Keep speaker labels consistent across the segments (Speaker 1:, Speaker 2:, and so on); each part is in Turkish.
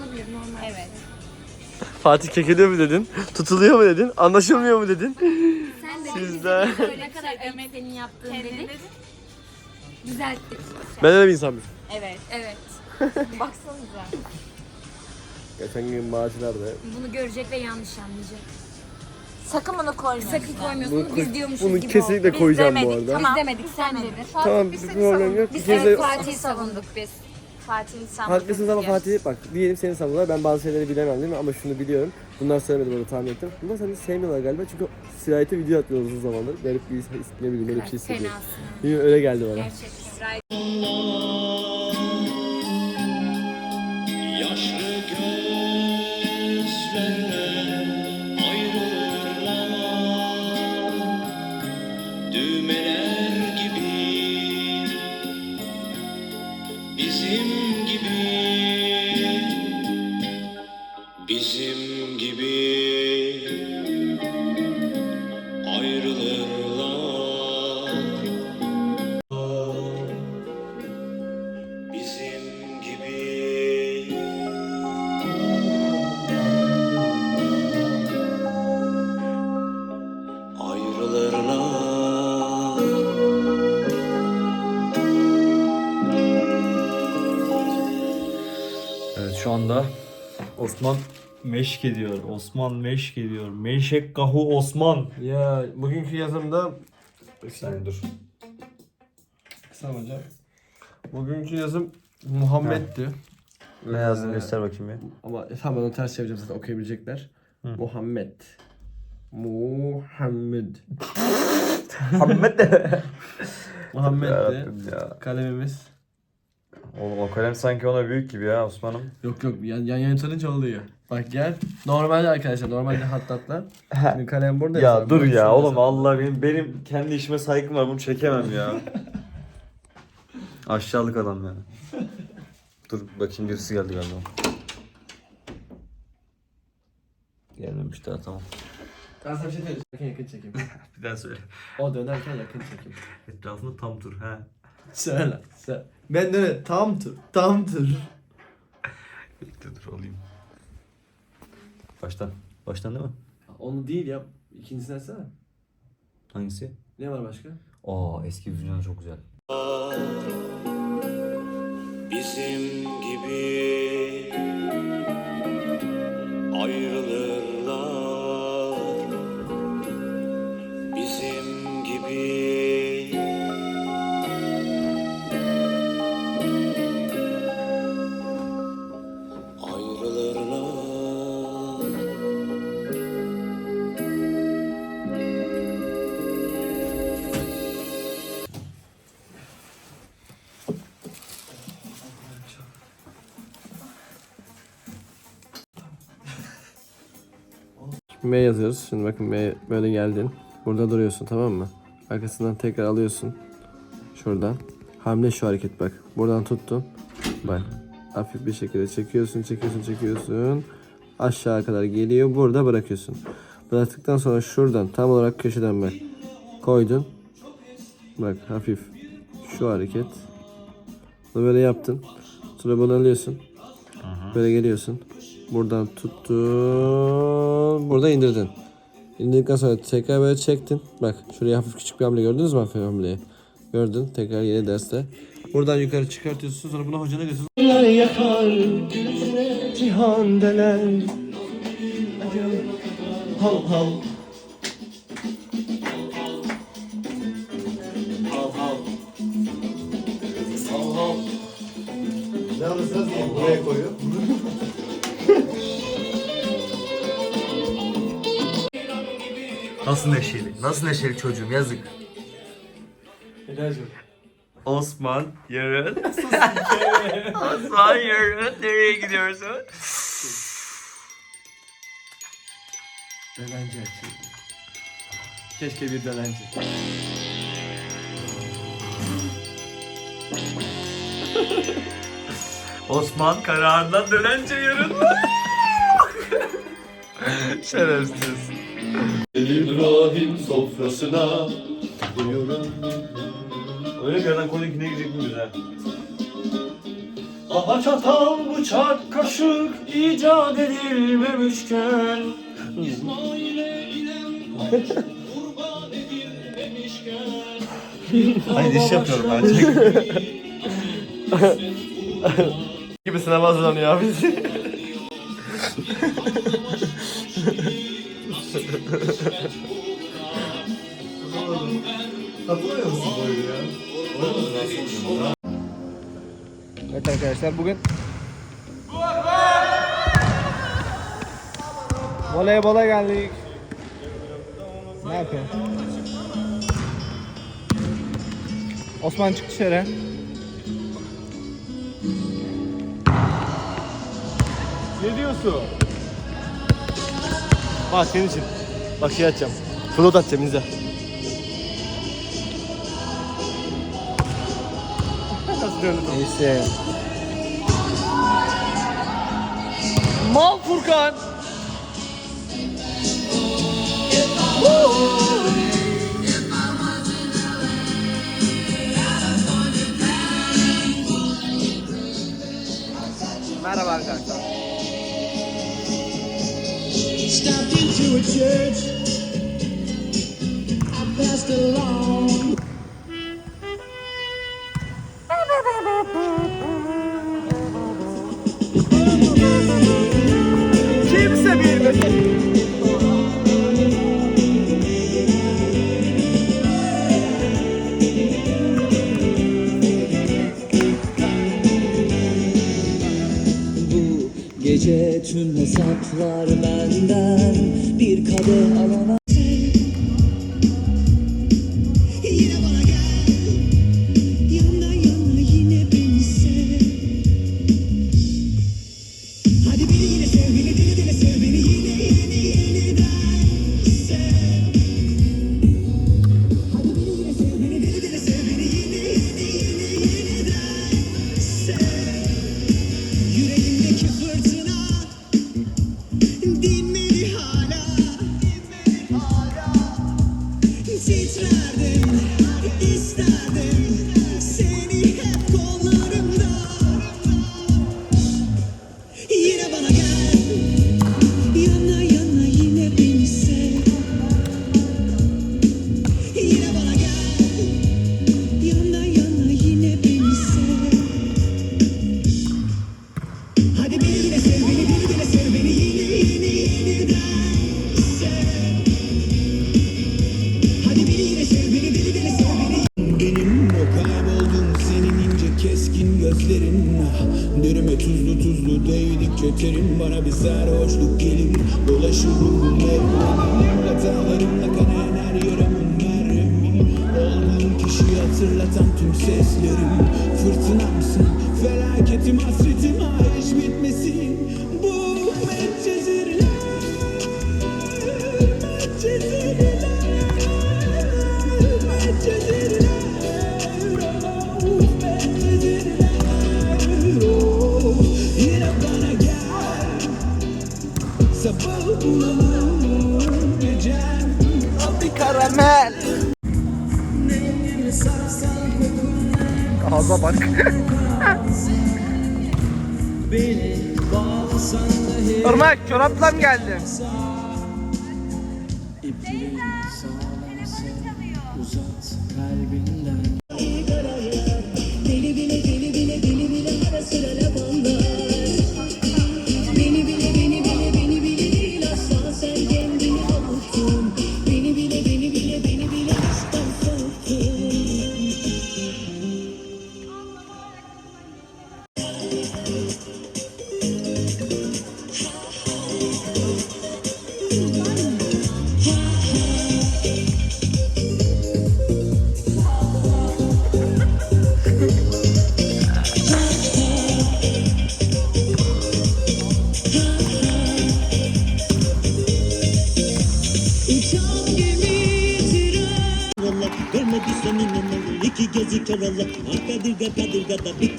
Speaker 1: olabilir normal.
Speaker 2: Evet.
Speaker 3: Fatih kekeliyor mu dedin? Tutuluyor mu dedin? Anlaşılmıyor mu dedin?
Speaker 1: Sen de
Speaker 3: Sizden.
Speaker 1: ne kadar emek senin yaptığın dedik. Düzelttik.
Speaker 3: Ben öyle bir insan mıyım?
Speaker 2: Evet.
Speaker 1: Evet.
Speaker 2: Baksanıza.
Speaker 3: Geçen gün maaşlarda.
Speaker 1: Bunu görecek ve yanlış anlayacak.
Speaker 2: Sakın bunu koymayın.
Speaker 1: Sakın koymuyorsun.
Speaker 3: Bunu-
Speaker 1: Biz diyormuşuz
Speaker 3: Bunu
Speaker 1: gibi
Speaker 3: kesinlikle
Speaker 1: oldu.
Speaker 3: koyacağım bu
Speaker 2: demedik,
Speaker 3: arada.
Speaker 2: tamam.
Speaker 1: Biz demedik sen dedin.
Speaker 3: Tamam bir problem yok.
Speaker 1: Biz
Speaker 3: İkiniz de-
Speaker 1: Fatih'i savunduk biz.
Speaker 2: Fatih'in sandığı.
Speaker 3: Haklısınız ama Fatih bak diyelim seni savunuyorlar. Ben bazı şeyleri bilemem değil mi? Ama şunu biliyorum. Bunlar söylemedi bana tahmin ettim. Bunlar seni sevmiyorlar galiba çünkü sirayete video atmıyor uzun zamandır. Garip bir his, ne bileyim böyle bir şey hissediyorum.
Speaker 1: Fenasın.
Speaker 3: Öyle geldi bana.
Speaker 4: Yaşlı
Speaker 5: Osman meşk ediyor. Osman meşk ediyor. Meşek kahu Osman.
Speaker 3: Ya bugünkü yazımda
Speaker 5: Sen dur.
Speaker 3: Kısa hocam. Bugünkü yazım Muhammed'ti.
Speaker 5: Ne yazdın
Speaker 3: Ee,
Speaker 5: göster bakayım bir.
Speaker 3: Ama tamam ben onu ters çevireceğim zaten okuyabilecekler. Muhammed. Muhammed.
Speaker 5: Muhammed de.
Speaker 3: Muhammed'di.
Speaker 5: Yarabbim ya.
Speaker 3: Kalemimiz.
Speaker 5: Oğlum o kalem sanki ona büyük gibi ya Osman'ım.
Speaker 3: Yok yok yan yan yana tutunca oluyor. Bak gel. Normalde arkadaşlar normalde hattatla. Şimdi kalem burada.
Speaker 5: Ya
Speaker 3: sen
Speaker 5: dur ya
Speaker 3: şurada
Speaker 5: oğlum. Allah benim benim kendi işime saygım var bunu çekemem ya. Aşağılık adam ya. Dur bakayım birisi geldi galiba. Gelmemiş daha tamam.
Speaker 3: Ben sana bir şey söyleyeyim. Yakın yakın çekim.
Speaker 5: Bir daha söyle.
Speaker 3: O dönerken yakın çekim.
Speaker 5: Etrafında tam tur ha.
Speaker 3: Söyle. Söyle. Ben de tam tur. Tam tur.
Speaker 5: Bekle dur alayım. Baştan. Baştan değil mi?
Speaker 3: Onu değil ya. İkincisini etsene.
Speaker 5: Hangisi?
Speaker 3: Ne var başka?
Speaker 5: Aa eski dünya çok güzel.
Speaker 4: bizim gibi ayrılırlar
Speaker 3: M yazıyoruz. Şimdi bakın M böyle geldin. Burada duruyorsun tamam mı? Arkasından tekrar alıyorsun. Şuradan. Hamle şu hareket bak. Buradan tuttun. Bak. Hafif bir şekilde çekiyorsun, çekiyorsun, çekiyorsun. Aşağı kadar geliyor. Burada bırakıyorsun. Bıraktıktan sonra şuradan tam olarak köşeden bak. Koydun. Bak hafif. Şu hareket. Bunu böyle yaptın. Sonra bunu alıyorsun. Böyle geliyorsun. Buradan tuttun. Burada indirdin. İndirdikten sonra tekrar böyle çektin. Bak şuraya hafif küçük bir hamle gördünüz mü hafif hamleyi? Gördün. Tekrar yine derste. Buradan yukarı çıkartıyorsun. Sonra buna hocana götürüyorsun. yakar cihan deler. Hav hav. Ne alırsanız buraya koyuyor.
Speaker 5: Nasıl neşeli? Nasıl neşeli çocuğum yazık.
Speaker 3: Helacım.
Speaker 5: Osman yarın. Osman yarın nereye gidiyorsun?
Speaker 3: Dönence açayım. Keşke bir dönence.
Speaker 5: Osman kararından dönence yarın. Şerefsiz.
Speaker 4: İbrahim sofrasına
Speaker 5: Öyle bir yerden koydun ki ne gidecek mi bize?
Speaker 6: Aha çatal, bıçak, kaşık icat edilmemişken Hayır iş yapıyorum ben.
Speaker 7: Gibi sınava hazırlanıyor arkadaşlar bugün Voleybola geldik. Ne yapıyorsun? Osman çık dışarı. Ne diyorsun? Bak senin için. Bak şey atacağım. Float atacağım izle. Nasıl döndü? Neyse. Mal Furkan. Merhaba arkadaşlar.
Speaker 8: Stepped into a church. I passed along. Gece tüm hesaplar benden. Bir kadeh alana
Speaker 7: karamel. Ağza bak. Irmak çorapla mı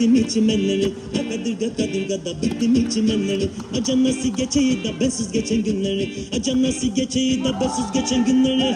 Speaker 9: bittim içimenleri kadırga kadırga da bittim içimenleri Acan nasıl geçeyi da bensiz geçen günleri. Acan nasıl geçeyi da bensiz geçen günleri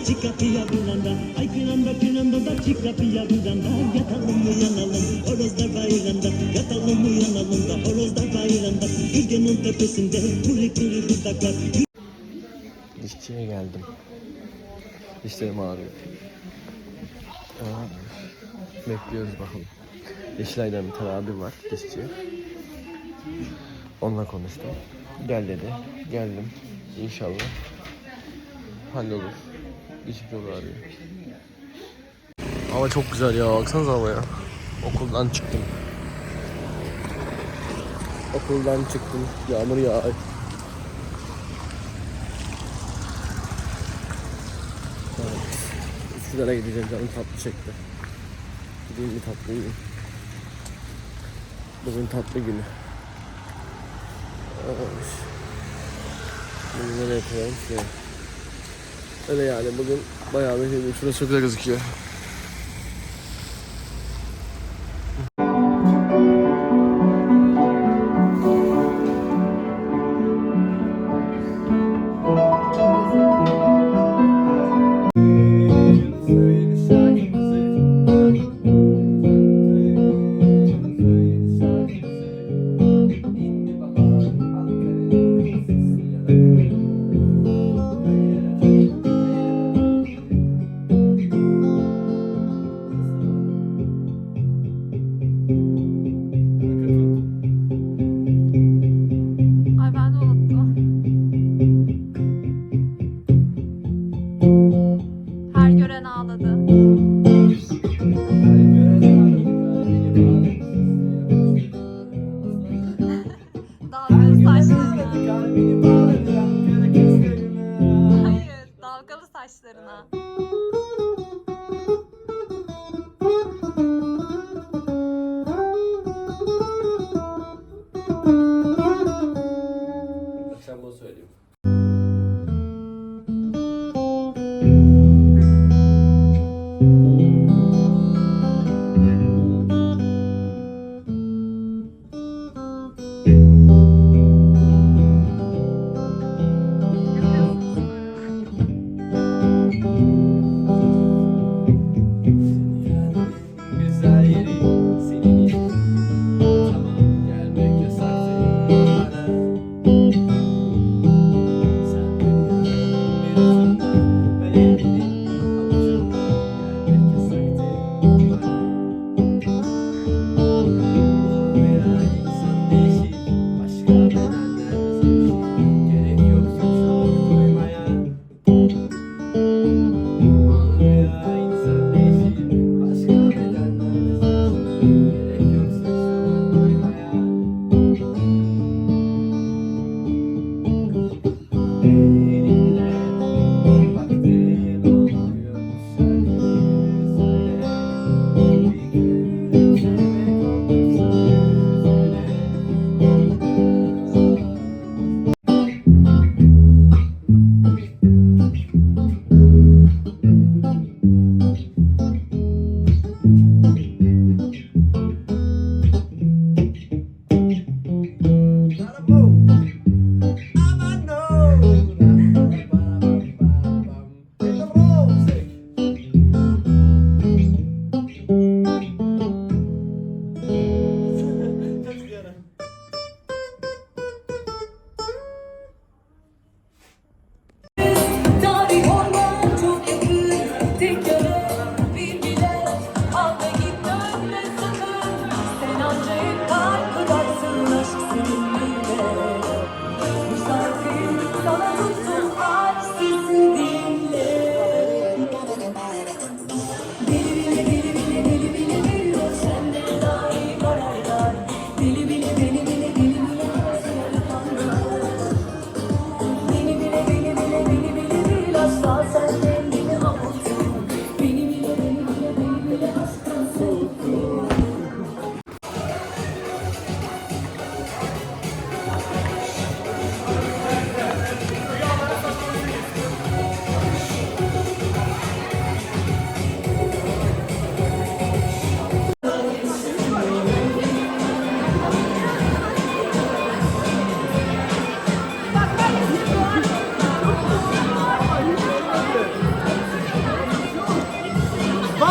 Speaker 7: kıranda da çık kapıya kıranda Ay kıranda kıranda da çık kapıya kıranda Yatalım uyanalım horozlar bayranda Yatalım uyanalım da horozlar bayranda Gölgenin tepesinde kuri kuri dudaklar
Speaker 3: Dişçiye geldim. Dişlerim ağrıyor. Aa, bekliyoruz bakalım. Yeşilay'dan bir tane abi var dişçi. Onunla konuştum. Gel dedi. Geldim. İnşallah hallolur. Dişim çok ağrıyor. Hava çok güzel ya. Baksanıza havaya. Okuldan çıktım. Okuldan çıktım. Yağmur yağıyor. Üsküdar'a gideceğim canım tatlı çekti. Gideyim bir tatlı yiyeyim. Bugün tatlı günü. Bunu nereye koyalım ki? Öyle yani bugün bayağı bir. Şurası çok güzel gözüküyor.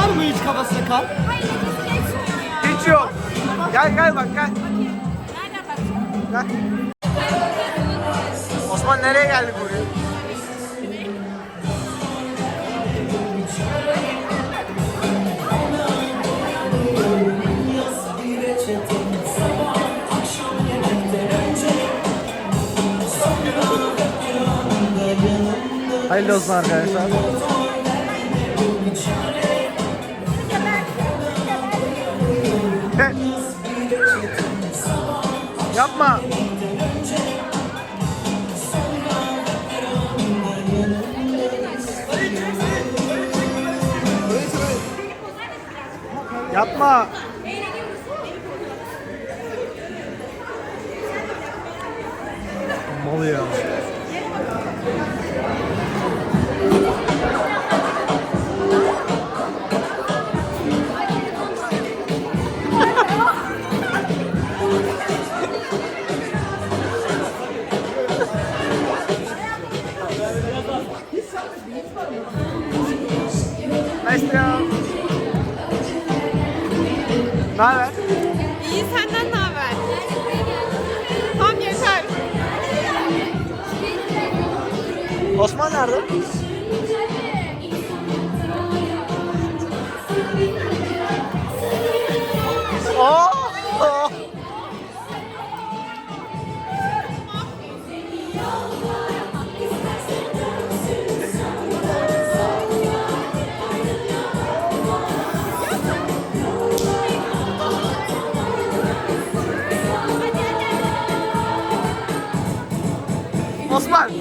Speaker 10: Var mı hiç kafasında kan?
Speaker 1: Hayır nefesi geçmiyor ya.
Speaker 10: Hiç yok. Gel gel bak gel.
Speaker 1: Nereden bakacağım?
Speaker 10: Gel. Osman nereye geldik buraya? Hayırlı olsun arkadaşlar. Yapma. Yapma. Mal ya. To Ne haber?
Speaker 2: İyi senden ne haber? Tam yeter.
Speaker 10: Osman nerede?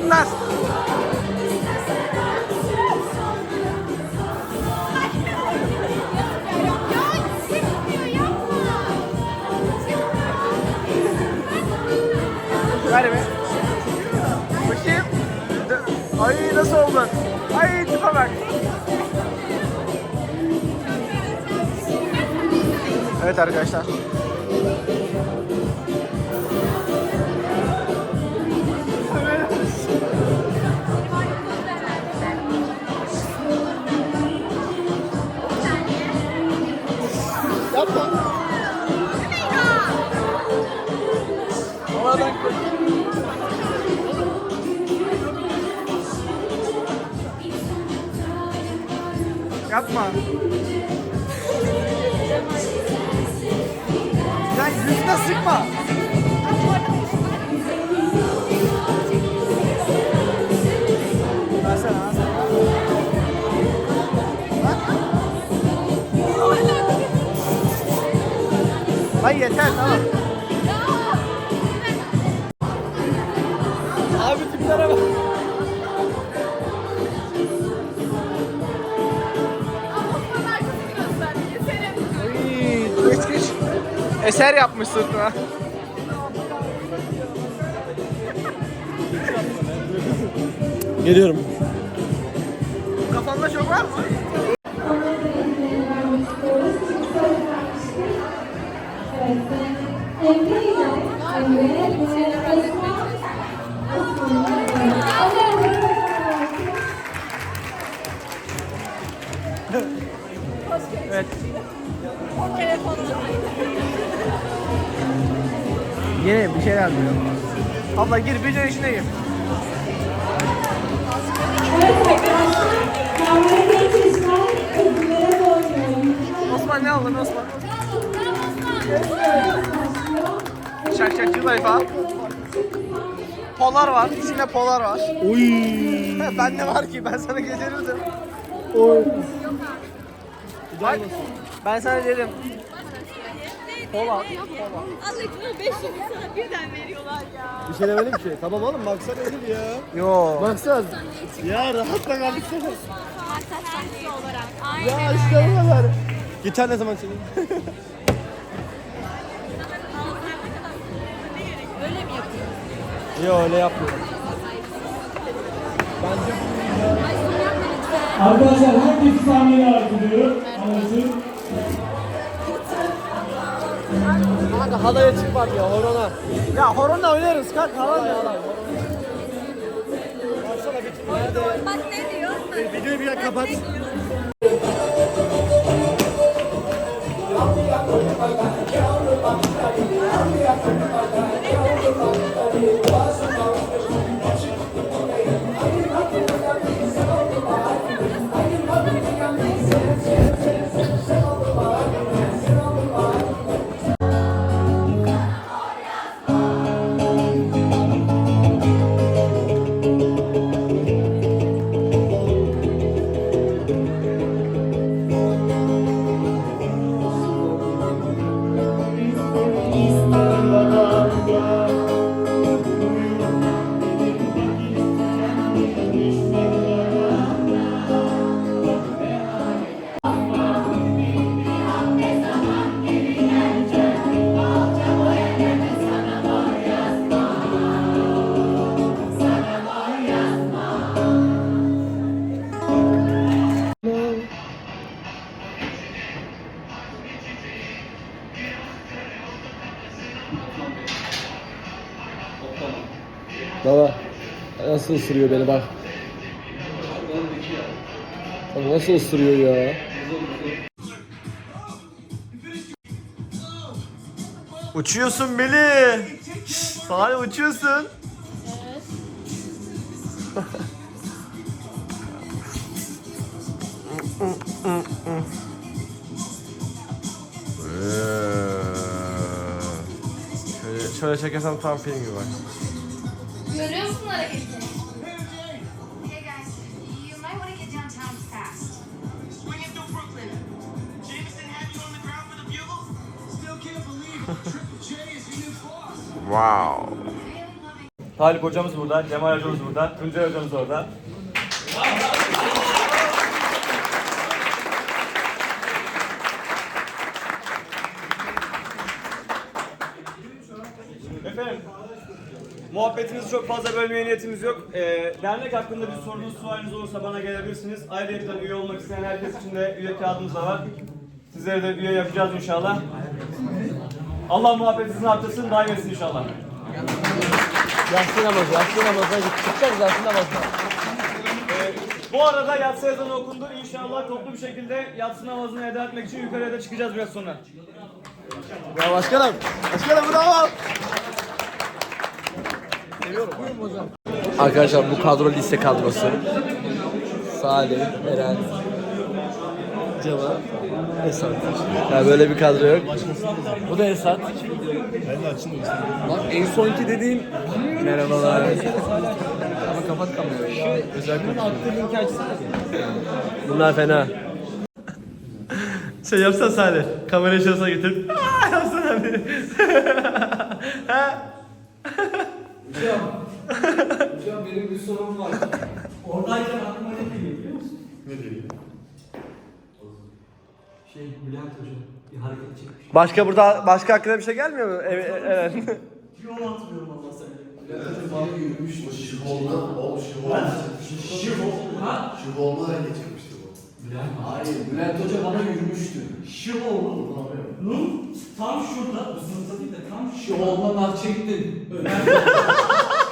Speaker 10: Nas. Ver be. Bakayım. Ay nasıl oldu? Ay tipe bak. Evet arkadaşlar. Yapma. Sen yüzüne sıkma. Hayır yeter tamam. Eser yapmış sırtına.
Speaker 3: Geliyorum.
Speaker 10: Kafanda çok var mı? evet. Diyor. Abla gir video içine gir. Osman ne aldın Osman? Şakşakçı tayfa. Polar var. İçinde polar var. Oy. ben ne var ki? Ben sana getirirdim. Oy. Bak, ben sana dedim. Polar.
Speaker 2: Allah aşkına 5 yıl sana birden veriyorlar ya.
Speaker 3: Bir şey demedim ki. Tamam oğlum baksana Elif ya.
Speaker 10: Yo.
Speaker 3: Baksana. Ya rahatla kardeşim.
Speaker 1: Maksatçı olarak.
Speaker 3: Ya
Speaker 1: Aynen
Speaker 3: işte
Speaker 1: öyle.
Speaker 3: bu kadar. Gitar ne zaman çalayım?
Speaker 1: Öyle mi yapıyorsun?
Speaker 3: Yok öyle yapmıyorum.
Speaker 11: Arkadaşlar herkes sahneye arz ediyorum. Anlatın.
Speaker 3: Kanka halaya çıkmam ya horona.
Speaker 10: Ya horonla oynarız. Kalk hava ya.
Speaker 3: Baksana hadi.
Speaker 2: Bak ne diyor?
Speaker 3: Videoyu bir kapat. Nasıl ısırıyor beni bak. Bak nasıl ısırıyor ya. Uçuyorsun Melih. Şşş, Salih uçuyorsun. Şöyle, şöyle çekersem tam film gibi bak.
Speaker 12: Görüyor musun hareketini?
Speaker 3: Wow.
Speaker 13: Talip hocamız burada, Cemal hocamız burada, Tuncay hocamız orada. Efendim, muhabbetimizi çok fazla bölmeye niyetimiz yok. Ee, dernek hakkında bir sorunuz, sualiniz olursa bana gelebilirsiniz. Ayrıca üye olmak isteyen herkes için de üye kağıdımız da var. Sizleri de üye yapacağız inşallah. Allah muhabbetinizin artırsın, daim etsin inşallah.
Speaker 6: Yatsı namazı, yatsı namazına. Çıkacağız yatsı namazına.
Speaker 13: Ee, bu arada yatsı ezanı okundu. İnşallah toplu bir şekilde yatsı namazını eda etmek için yukarıya da çıkacağız biraz sonra.
Speaker 6: Ya başkanım. Başkanım bravo. Arkadaşlar bu kadro lise kadrosu. Salih, Eren, Cemal, Esat. Ya böyle bir kadro yok. Bu da Esat. Ben de açın Bak en sonki dediğim merhabalar. Ama kapat kamerayı. Özel attığı linki açsana. Bunlar fena.
Speaker 3: Şey yapsana Salih. Kamerayı şurasına getir. Aa, yapsana bir. Ha?
Speaker 6: Hocam benim bir sorum var. Oradayken aklıma ne geliyor biliyor musun? Ne geliyor? Şey Bülent Hocam bir hareket çekmiş.
Speaker 3: Başka burada başka hakkında bir şey gelmiyor mu? Evet. evet.
Speaker 6: Yol atmıyorum Allah seni. Bülent Hoca bana yürümüştü. Şu oldu. Tam şurada, bu sınıfta değil de tam şu olma nar çektin.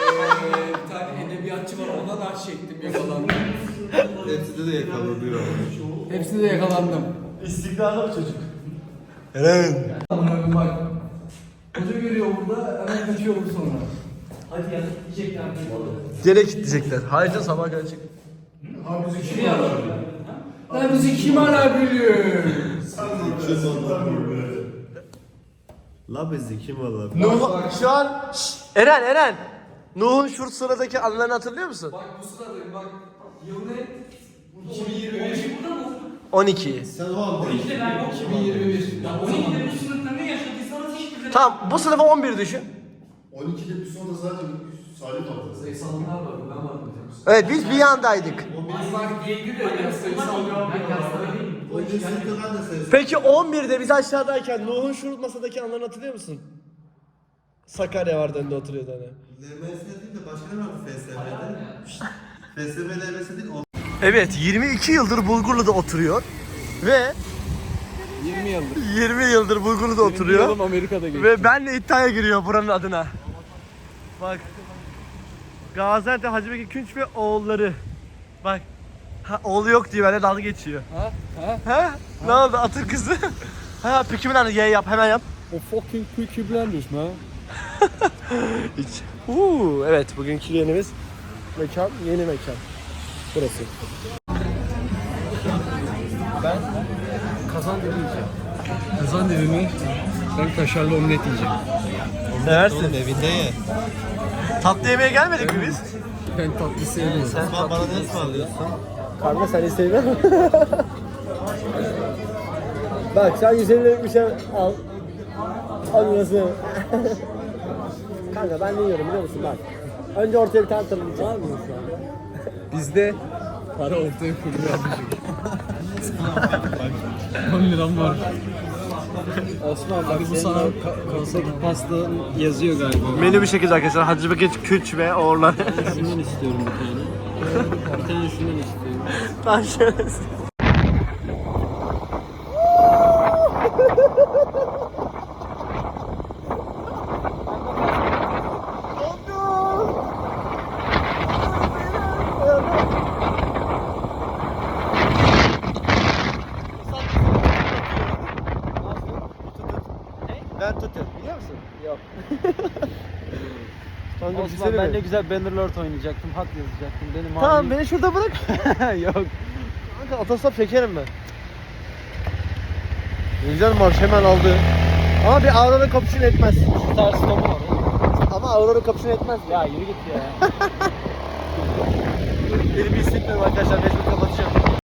Speaker 6: Eee bir tane edebiyatçı var ona nar çektim yakalandım. Hepsinde de yakalanıyor. Hepsinde de yakalandım.
Speaker 3: İstiklal çocuk.
Speaker 6: Amına bak. Hoca görüyor burada hemen kaçıyorum sonra. Hadi ya diyecekler.
Speaker 3: Gene kitleyecekler. Hayır canım sabah kadar çık.
Speaker 6: Lan bizi kim arabiliyor?
Speaker 3: La bizi kim alır? Nuh şu an Şşt, Eren Eren. Nuh'un şu sıradaki anılarını hatırlıyor musun?
Speaker 6: Bak bu sıradayım bak. Yıl ne? 2021.
Speaker 3: 12.
Speaker 6: 2021. Ya 12'de bu sınıfta ne yaşadıysanız hiçbir
Speaker 3: Tamam bu sınıfa 11 düşün.
Speaker 14: 12'de bir sonra zaten Salih kaldı.
Speaker 6: sayısallar var. Ben vardım.
Speaker 3: Evet biz bir yandaydık.
Speaker 6: Bak geldi de ya sayısal devam
Speaker 14: O iki sınıfta ben de.
Speaker 3: Peki 11'de biz aşağıdayken Nuh'un şu masadaki anılarını hatırlıyor musun? Sakarya vardı önünde oturuyordu hani.
Speaker 14: LMS değil de başka ne vardı FSM'de? FSM LMS değil.
Speaker 3: Evet 22 yıldır Bulgurlu'da oturuyor ve
Speaker 6: 20 yıldır.
Speaker 3: 20 yıldır Bulgurlu'da oturuyor
Speaker 6: Amerika'da geçti.
Speaker 3: ve benle iddiaya giriyor buranın adına. Bak Gaziantep Hacı Bekir Künç ve oğulları. Bak ha, oğlu yok diye benimle dalga geçiyor.
Speaker 6: Ha? Ha?
Speaker 3: Ha? Ne oldu atın kızı? ha peki lan ye yap hemen yap.
Speaker 6: O fucking Peaky Blinders man.
Speaker 3: Hiç. Uuu, evet bugünkü yenimiz mekan yeni mekan. Burası.
Speaker 6: Ben kazan dibi yiyeceğim. Kazan dibi mi? Ben kaşarlı omlet yiyeceğim.
Speaker 3: Seversin.
Speaker 14: evinde ye.
Speaker 3: Tatlı yemeğe gelmedik mi biz?
Speaker 6: Ben tatlı sevmiyorum.
Speaker 3: Sen
Speaker 14: Bana ne ısmarlıyorsun?
Speaker 3: Kanka sen istedin mi? Bak sen 150 liralık bir şey al. Al nasıl? Kanka ben ne yiyorum biliyor musun bak. Önce ortaya bir tane tırmayacağım. Var mı şu an?
Speaker 6: Bizde para ortaya abicim. 10 liram var. Osman bak bu sana konseki pasta yazıyor galiba.
Speaker 3: Menü bir şekilde arkadaşlar. Hacı Bekir Küç ve oğullar.
Speaker 6: Şundan istiyorum bir tane. bir tane şundan istiyorum.
Speaker 3: Lan şöyle. Ben tutuyorum. Biliyor musun? Yok. Kanka
Speaker 15: Osman ben ne güzel Bannerlord oynayacaktım, hat yazacaktım. Benim
Speaker 3: Tamam beni şurada bırak.
Speaker 15: Yok.
Speaker 3: Kanka otostop çekerim ben. Güzel marş hemen aldı. Ama bir Aurora kapışını etmez.
Speaker 15: Şu stopu var oğlum.
Speaker 3: Ama Aurora kapışını etmez.
Speaker 15: Ya yürü git ya.
Speaker 3: Elimi hissetmiyorum arkadaşlar. Mecbur.